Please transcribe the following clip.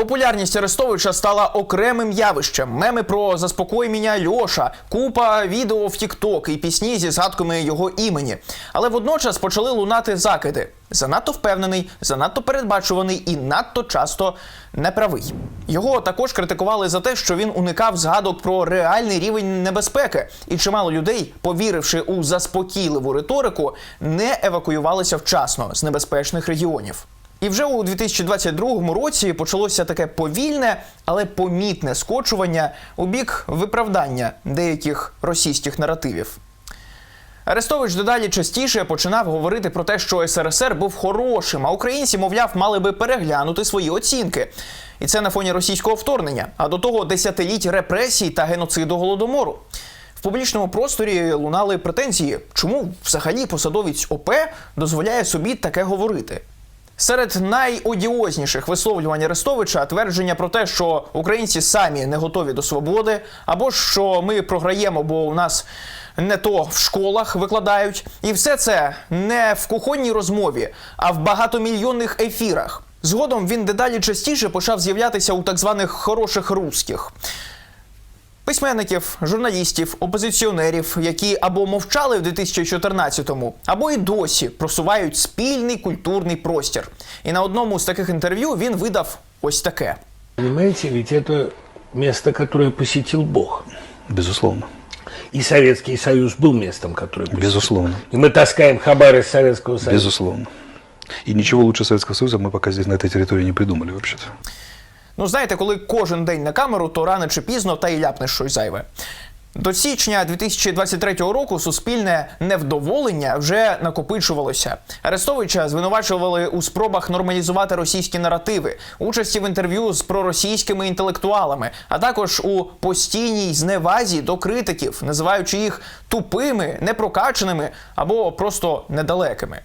Популярність Арестовича стала окремим явищем. Меми про заспокой мене Льоша, купа відео в Тікток і пісні зі згадками його імені. Але водночас почали лунати закиди. Занадто впевнений, занадто передбачуваний і надто часто неправий. Його також критикували за те, що він уникав згадок про реальний рівень небезпеки, і чимало людей, повіривши у заспокійливу риторику, не евакуювалися вчасно з небезпечних регіонів. І вже у 2022 році почалося таке повільне, але помітне скочування у бік виправдання деяких російських наративів. Арестович дедалі частіше починав говорити про те, що СРСР був хорошим, а українці, мовляв, мали би переглянути свої оцінки. І це на фоні російського вторгнення, а до того десятиліть репресій та геноциду голодомору. В публічному просторі лунали претензії, чому взагалі посадовець ОП дозволяє собі таке говорити. Серед найодіозніших висловлювань Арестовича твердження про те, що українці самі не готові до свободи, або що ми програємо, бо у нас не то в школах викладають, і все це не в кухонній розмові, а в багатомільйонних ефірах. Згодом він дедалі частіше почав з'являтися у так званих хороших русських Письменників, журналістів, опозиціонерів, які або мовчали в 2014-му, або і досі просувають спільний культурний простір. І на одному з таких інтерв'ю він видав ось таке. Понимаете, ведь это место, которое посетил Бог. Безусловно. И Советский Союз был местом, которое посетил. Безусловно. И мы таскаем хабар из Советского Союза. Безусловно. И ничего лучше Советского Союза мы пока здесь на этой территории не придумали вообще-то. Ну, знаєте, коли кожен день на камеру, то рано чи пізно та й ляпнеш щось зайве. До січня 2023 року суспільне невдоволення вже накопичувалося. Арестовича звинувачували у спробах нормалізувати російські наративи, участі в інтерв'ю з проросійськими інтелектуалами, а також у постійній зневазі до критиків, називаючи їх тупими, непрокаченими або просто недалекими.